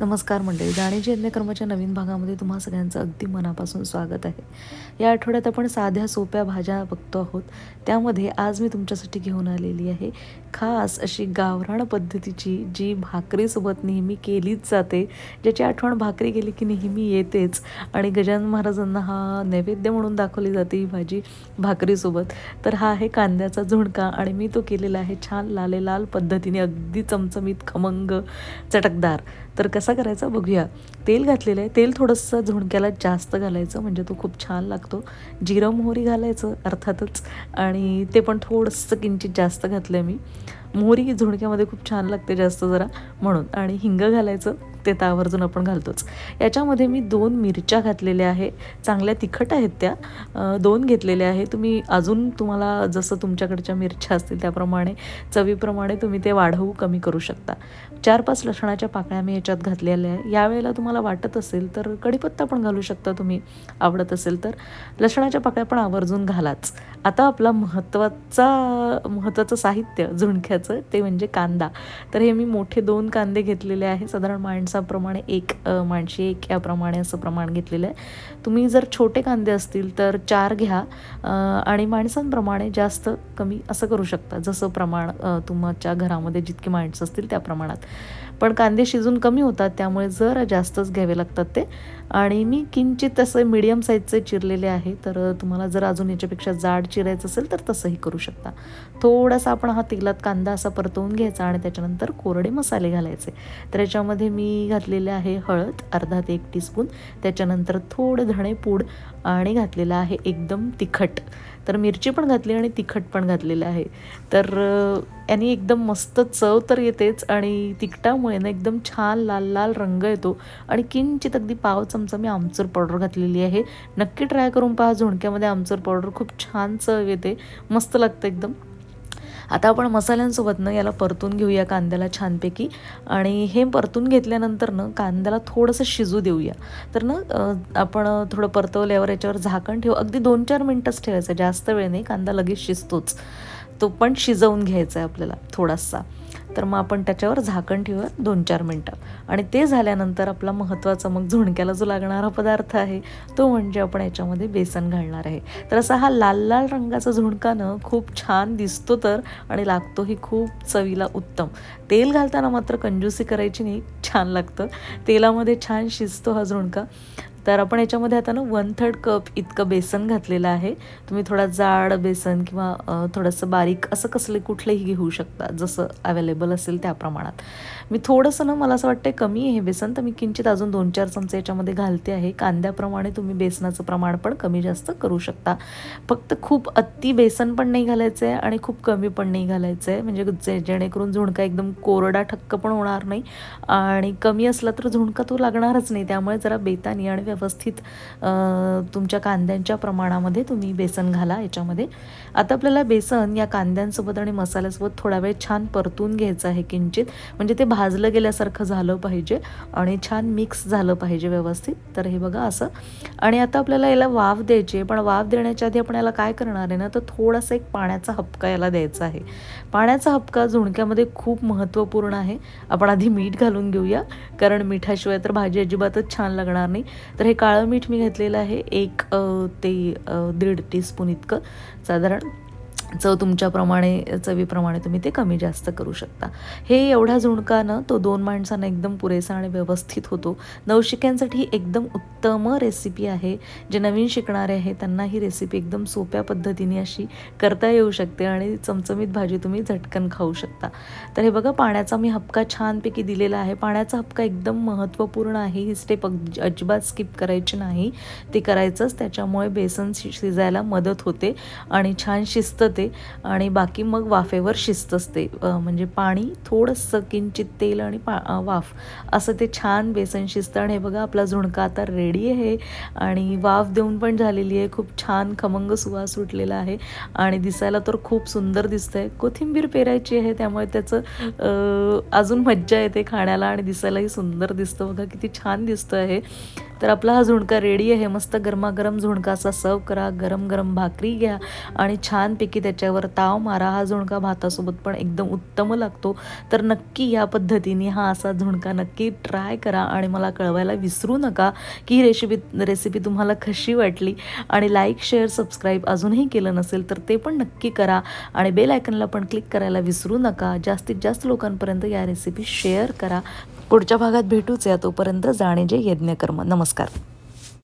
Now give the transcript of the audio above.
नमस्कार मंडळी गाण्याची यज्ञकर्माच्या नवीन भागामध्ये तुम्हा सगळ्यांचं अगदी मनापासून स्वागत आहे. या आठवड्यात आपण साध्या सोप्या भाज्या बघतो आहोत. त्यामध्ये आज मी तुमच्यासाठी घेऊन आलेली आहे खास अशी गावराण पद्धतीची जी भाकरीसोबत नेहमी केलीच जाते ज्याची आठवण भाकरी केली की नेहमी येतेच. आणि गजानन महाराजांना हा नैवेद्य म्हणून दाखवली जाते ही भाजी भाकरीसोबत. तर हा आहे कांद्याचा झुणका आणि मी तो केलेला आहे छान लाले लाल पद्धतीने अगदी चमचमीत खमंग चटकदार. तर कसा करायचा बघूया. तेल घातलेलं आहे. तेल थोडंसं झुणक्याला जास्त घालायचं म्हणजे तो खूप छान लागतो. जिरं मोहरी घालायचं अर्थातच. आणि ते पण थोडंसं किंचित जास्त घातलं आहे मी. मोहरी झुणक्यामध्ये खूप छान लागते जास्त जरा म्हणून. आणि हिंग घालायचं ते तर आवर्जून आपण घालतोच. याच्यामध्ये मी दोन मिरच्या घातलेल्या आहे चांगल्या तिखट आहेत त्या. दोन घेतलेल्या आहे तुम्ही अजून तुम्हाला जसं तुमच्याकडच्या मिरच्या असतील त्याप्रमाणे चवीप्रमाणे तुम्ही ते वाढवू कमी करू शकता. चार पाच लसणाच्या पाकळ्या मी याच्यात घातलेल्या आहे यावेळेला तुम्हाला वाटत असेल तर कढीपत्ता पण घालू शकता तुम्ही. आवडत असेल तर. लसणाच्या पाकळ्या पण आवर्जून घालाच. आता आपला महत्त्वाचा महत्त्वाचं साहित्य त्याचं ते म्हणजे कांदा. तर हे मी मोठे दोन कांदे घेतलेले आहे. साधारण माणसाप्रमाणे एक माणशी एक याप्रमाणे असं प्रमाण घेतलेलं आहे. तुम्ही जर छोटे कांदे असतील तर चार घ्या आणि माणसांप्रमाणे जास्त कमी असं करू शकता. जसं प्रमाण तुमच्या घरामध्ये जितकी माणसं असतील त्या प्रमाणात. पण कांदे शिजून कमी होतात त्यामुळे जरा जास्तच घ्यावे लागतात ते. आणि मी किंचित असं मीडियम साईजचे चिरलेले आहे तर तुम्हाला जर अजून याच्यापेक्षा जाड चिरायचं असेल तर तसंही करू शकता. थोडासा आपण हा तेलात कांदा असा परतवून घ्यायचा आणि त्याच्यानंतर कोरडे मसाले घालायचे. तर याच्यामध्ये मी घातलेले आहे हळद अर्धा ते एक टीस्पून त्याच्यानंतर थोडं धणे पूड आणि घातलेलं आहे एकदम तिखट. तर मिरची पण घातली आणि तिखट पण घातलेलं आहे. तर याने एकदम मस्त चव तर येतेच आणि तिखटामुळे ना एकदम छान लाल लाल रंग येतो. आणि किंचित अगदी पाव चमचा मी आमचूर पावडर घातलेली आहे. नक्की ट्राय करून पहा झुणक्यामध्ये आमचूर पावडर खूप छान चव येते. मस्त लागतं एकदम. आता आपण मसाल्यांसोबत ना याला परतून घेऊया कांद्याला छानपैकी. आणि हे परतून घेतल्यानंतर ना कांद्याला थोडंसं शिजू देऊया. तर ना आपण थोडं परतवल्यावर याच्यावर झाकण ठेवू. अगदी दोन चार मिनटंच ठेवायचं जास्त वेळ नाही कांदा लगेच शिजतोच. तो पण शिजवून घ्यायचा आहे आपल्याला थोडासा. तर मग आपण त्याच्यावर झाकण ठेवूया दोन चार मिनटं. आणि ते झाल्यानंतर आपला महत्त्वाचा मग झुणक्याला जो लागणारा पदार्थ आहे तो म्हणजे आपण याच्यामध्ये बेसन घालणार आहे. तर असा हा लाल लाल रंगाचा झुणका ना खूप छान दिसतो तर आणि लागतोही खूप चवीला उत्तम. तेल घालताना मात्र कंजूसी करायची नाही छान लागतं. तेलामध्ये छान शिजतो हा झुणका. तर आपण याच्यामध्ये आता ना वन थर्ड कप इतकं बेसन घातलेलं आहे. तुम्ही थोडा जाड बेसन किंवा थोडंसं बारीक असं कसले कुठलेही घेऊ शकता जसं अवेलेबल असेल त्या प्रमाणात. मी थोडंसं ना मला असं वाटतं कमी आहे हे बेसन तर मी किंचित अजून दोन चार चमचे याच्यामध्ये घालते आहे. कांद्याप्रमाणे तुम्ही बेसनाचं प्रमाण पण कमी जास्त करू शकता. फक्त खूप अति बेसन पण नाही घालायचं आहे आणि खूप कमी पण नाही घालायचं आहे. म्हणजे जे जेणेकरून झुणका एकदम कोरडा ठक्क पण होणार नाही. आणि कमी असला तर झुणका तो लागणारच नाही. त्यामुळे जरा बेतानी आणि व्यवस्थित तुमच्या कांद्यांच्या प्रमाणामध्ये तुम्ही बेसन घाला याच्यामध्ये. आता आपल्याला बेसन या कांद्यांसोबत आणि मसाल्यासोबत थोडा वेळ छान परतून घ्यायचं आहे किंचित. म्हणजे ते भाजलं गेल्यासारखं झालं पाहिजे आणि छान मिक्स झालं पाहिजे व्यवस्थित. तर हे बघा असं. आणि आता आपल्याला याला वाफ द्यायची आहे. पण वाफ देण्याच्या आधी आपण याला काय करणार आहे ना तर थोडासा एक पाण्याचा हपका याला द्यायचा आहे. पाण्याचा हपका झुणक्यामध्ये खूप महत्त्वपूर्ण आहे. आपण आधी मीठ घालून घेऊया. कारण मिठाशिवाय तर भाजी अजिबातच छान लागणार नाही. तर हे काळं मीठ मी घेतलेलं आहे एक ते दीड टीस्पून इतकं साधारण चव तुमच्याप्रमाणे चवीप्रमाणे तुम्ही ते कमी जास्त करू शकता. हे एवढा झुणका ना तो दोन माणसांना एकदम पुरेसा आणि व्यवस्थित होतो. नवशिक्यांसाठी एकदम उत्तम रेसिपी आहे. जे नवीन शिकणारे आहे त्यांना ही रेसिपी एकदम सोप्या पद्धतीने अशी करता येऊ शकते आणि चमचमीत भाजी तुम्ही झटकन खाऊ शकता. तर हे बघा पाण्याचा मी हपका छानपैकी दिलेला आहे. पाण्याचा हपका एकदम महत्त्वपूर्ण आहे. ही स्टेप अग अजिबात स्किप करायची नाही. ते करायचंच त्याच्यामुळे बेसन शि शिजायला मदत होते आणि छान शिस्त ते. आणि बाकी मग वाफेवर शिस्त ते म्हणजे पाणी थोडंसं किंचित तेल आणि पा वाफ. असं ते छान बेसन शिस्त आणि हे बघा आपला झुणका आता रेडी आहे. आणि वाफ देऊन पण झालेली आहे. खूप छान खमंग सुवास सुटलेला आहे. आणि दिसायला तर खूप सुंदर दिसतंय. कोथिंबीर पेरायची आहे त्यामुळे त्याचं अजून मज्जा येते खाण्याला आणि दिसायलाही सुंदर दिसतं. बघा किती छान दिसतं आहे तर आपला हा झुणका रेडी आहे. मस्त गरमागरम झुणका असा सर्व करा. गरम गरम भाकरी घ्या आणि छानपैकी त्या त्याच्यावर ताव मारा हा झुणका भातासोबत पण एकदम उत्तम लागतो. तर नक्की या पद्धतीने हा असा झुणका नक्की ट्राय करा आणि मला कळवायला विसरू नका की ही रेसिपी रेसिपी तुम्हाला कशी वाटली. आणि लाईक शेअर सबस्क्राईब अजूनही केलं नसेल तर ते पण नक्की करा. आणि बेल आयकनला पण क्लिक करायला विसरू नका. जास्तीत जास्त लोकांपर्यंत या रेसिपी शेअर करा. पुढच्या भागात भेटूच या तोपर्यंत जाणे जे यज्ञकर्म. नमस्कार.